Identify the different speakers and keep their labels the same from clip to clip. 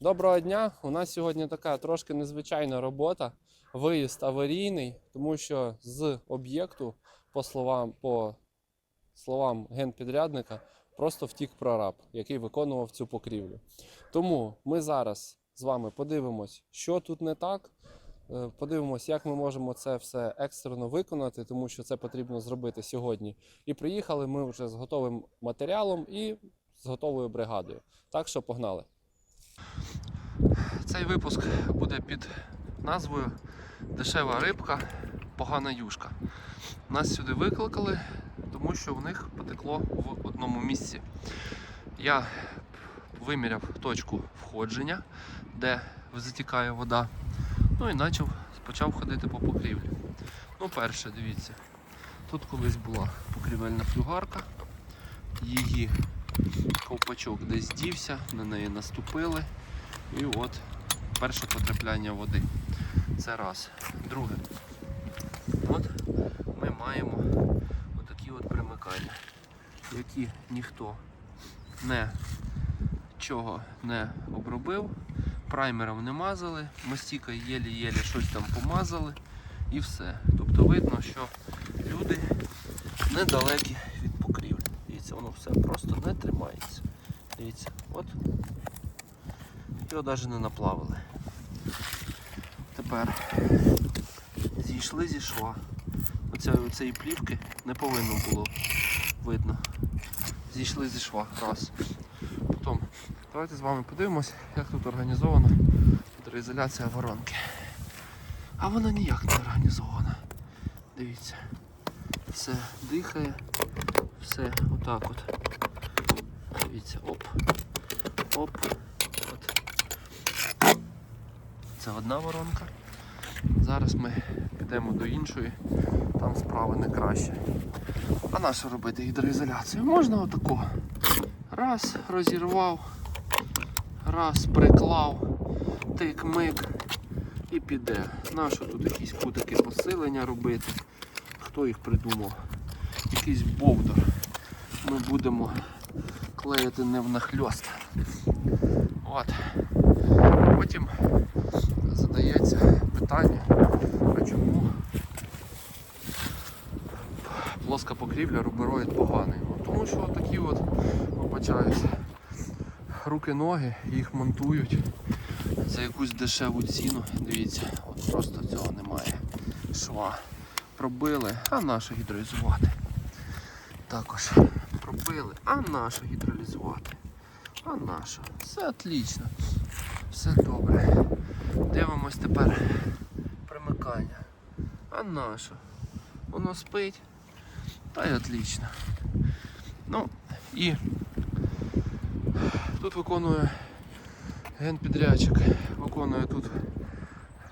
Speaker 1: Доброго дня! У нас сьогодні така трошки незвичайна робота. Виїзд аварійний, тому що з об'єкту, по словам, по словам генпідрядника, просто втік прораб, який виконував цю покрівлю. Тому ми зараз з вами подивимось, що тут не так. е, Подивимось, як ми можемо це все екстрено виконати, тому що це потрібно зробити сьогодні. І приїхали ми вже з готовим матеріалом і з готовою бригадою. Так що погнали. Цей випуск буде під назвою Дешева рибка, погана юшка. Нас сюди викликали, тому що в них потекло в одному місці. Я виміряв точку входження, де затікає вода. Ну і почав, почав ходити по покрівлі. Ну, перше, дивіться, тут колись була покрівельна флюгарка, її ковпачок десь дівся, на неї наступили. І от перше потрапляння води. Це раз. Друге. От ми маємо отакі от примикання, які ніхто не чого не обробив, праймером не мазали, мастіка єлі-єлі щось там помазали і все. Тобто видно, що люди недалекі від покрівлі. Дивіться, воно все просто не тримається. Дивіться, от його навіть не наплавили. Тепер зійшли зі шва. Оця, оцеї плівки не повинно було видно. Зійшли зі шва. Раз. Потім давайте з вами подивимось, як тут організована гідроізоляція воронки. А вона ніяк не організована. Дивіться. Все дихає, все отак от. Дивіться, оп. Оп. От. Це одна воронка. Зараз ми підемо до іншої, там справи не краще. А на що робити гідроізоляцію? Можна отако. Раз, розірвав, раз, приклав, тик-мик і піде. Нащо тут якісь кутики посилення робити? Хто їх придумав? Якийсь бовдор. Ми будемо клеїти не внахльост. От. Потім задається питання, а чому плоска покрівля рубероїд поганий. Ну, тому що такі от, вибачаюся, руки-ноги їх монтують за якусь дешеву ціну. Дивіться, от просто цього немає. Шва. Пробили, а нащо гідролізувати? Також пробили, а нащо гідролізувати? А нащо? Все отлично. Все добре. Дивимось тепер примикання. А нащо? Воно спить. Та й отлично. Ну і тут виконує генпідрядчик, виконує тут,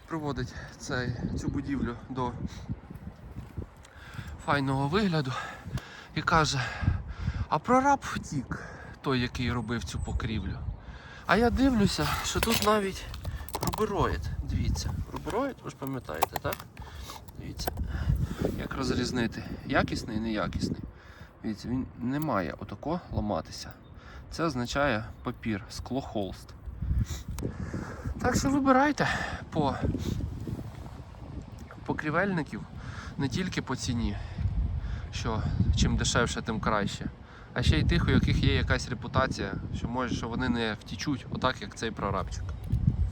Speaker 1: приводить цей, цю будівлю до файного вигляду і каже, а прораб втік, той, який робив цю покрівлю. А я дивлюся, що тут навіть рубероїд. Дивіться, рубероїд, ви ж пам'ятаєте, так? Дивіться, як розрізнити, якісний і неякісний. Дивіться, він не має отако ламатися. Це означає папір, скло холст. Так що вибирайте по покрівельників не тільки по ціні, що чим дешевше, тим краще. А ще й тих, у яких є якась репутація, що може, що вони не втічуть, отак як цей прорабчик.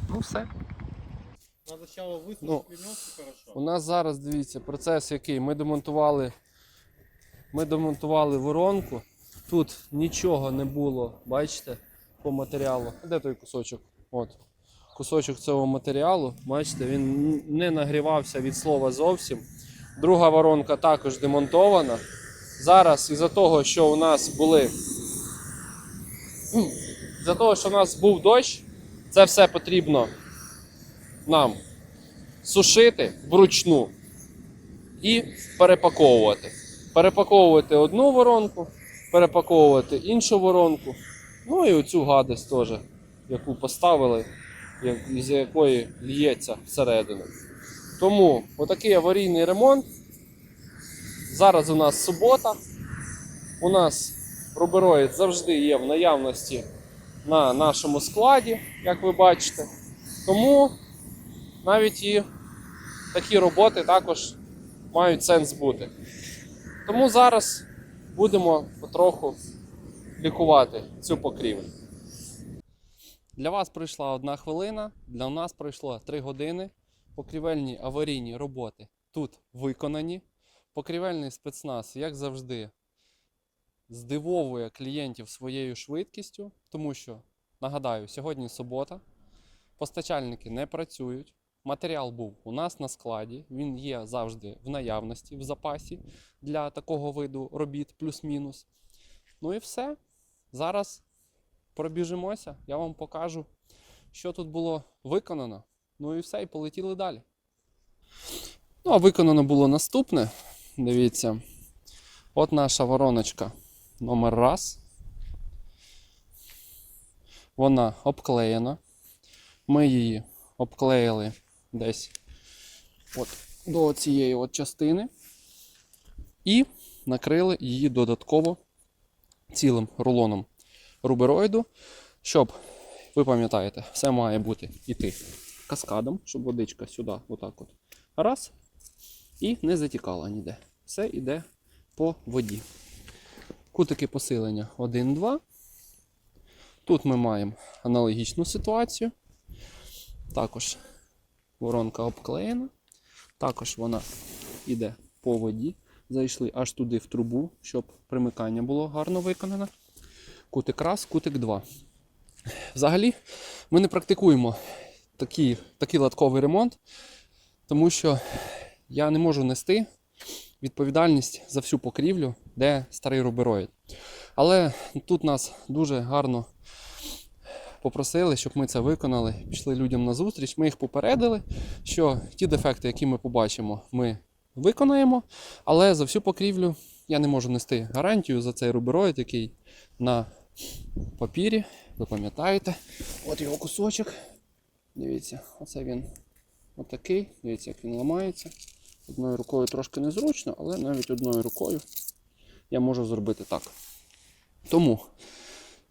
Speaker 1: Ну все.
Speaker 2: Сначала высушить
Speaker 1: Ну,
Speaker 2: хорошо.
Speaker 1: У нас зараз дивіться процес який. Ми демонтували, ми демонтували воронку. Тут нічого не було, бачите, по матеріалу. Де той кусочок? От. Кусочок цього матеріалу, бачите, він не нагрівався від слова зовсім. Друга воронка також демонтована. Зараз із-за того, що у нас були. З-за того, що у нас був дощ, це все потрібно нам сушити вручну і перепаковувати. Перепаковувати одну воронку, перепаковувати іншу воронку. Ну і оцю гадость теж, яку поставили, із якої лється всередину. Тому отакий аварійний ремонт. Зараз у нас субота. У нас рубероїд завжди є в наявності на нашому складі, як ви бачите. Тому навіть і такі роботи також мають сенс бути. Тому зараз будемо потроху лікувати цю покрівлю. Для вас пройшла одна хвилина, для нас пройшло 3 години. Покрівельні аварійні роботи тут виконані. Покрівельний спецназ, як завжди, здивовує клієнтів своєю швидкістю, тому що, нагадаю, сьогодні субота, постачальники не працюють. Матеріал був у нас на складі, він є завжди в наявності, в запасі для такого виду робіт, плюс-мінус. Ну і все. Зараз пробіжимося, я вам покажу, що тут було виконано. Ну і все, і полетіли далі. Ну, а виконано було наступне. Дивіться. От наша вороночка номер раз. Вона обклеєна. Ми її обклеїли десь от до цієї от частини. І накрили її додатково цілим рулоном рубероїду, щоб, ви пам'ятаєте, все має бути іти каскадом, щоб водичка сюди, отак от. Раз. І не затікала ніде. Все йде по воді. Кутики посилення 1, 2. Тут ми маємо аналогічну ситуацію. Також воронка обклеєна. Також вона йде по воді. Зайшли аж туди в трубу, щоб примикання було гарно виконане. Кутик раз, кутик 2. Взагалі, ми не практикуємо такий, такий латковий ремонт, тому що я не можу нести відповідальність за всю покрівлю, де старий рубероїд. Але тут нас дуже гарно попросили, щоб ми це виконали. Пішли людям на зустріч. Ми їх попередили, що ті дефекти, які ми побачимо, ми виконаємо. Але за всю покрівлю я не можу нести гарантію за цей рубероїд, який на папірі. Ви пам'ятаєте, от його кусочок. Дивіться, оце він отакий. Дивіться, як він ламається. Одною рукою трошки незручно, але навіть одною рукою я можу зробити так. Тому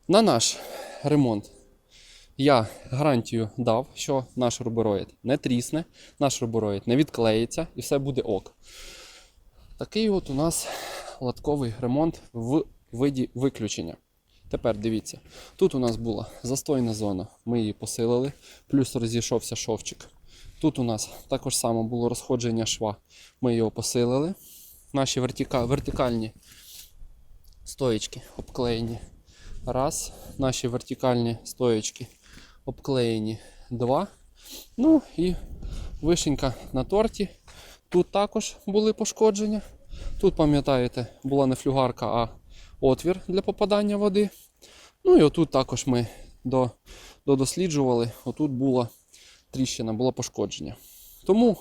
Speaker 1: на наш ремонт я гарантію дав, що наш рубероїд не трісне, наш рубероїд не відклеїться і все буде ок. Такий от у нас латковий ремонт в виді виключення. Тепер дивіться, тут у нас була застойна зона, ми її посилили, плюс розійшовся шовчик. Тут у нас також само було розходження шва, ми його посилили. Наші вертика, вертикальні стоєчки обклеєні. Раз. Наші вертикальні стоєчки обклеєні. Два. Ну і вишенька на торті. Тут також були пошкодження. Тут, пам'ятаєте, була не флюгарка, а отвір для попадання води. Ну і отут також ми до, додосліджували. Отут була тріщина, було пошкодження. Тому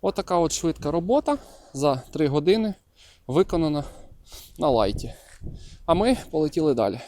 Speaker 1: отака от швидка робота за 3 години виконана на лайті. А ми полетіли далі.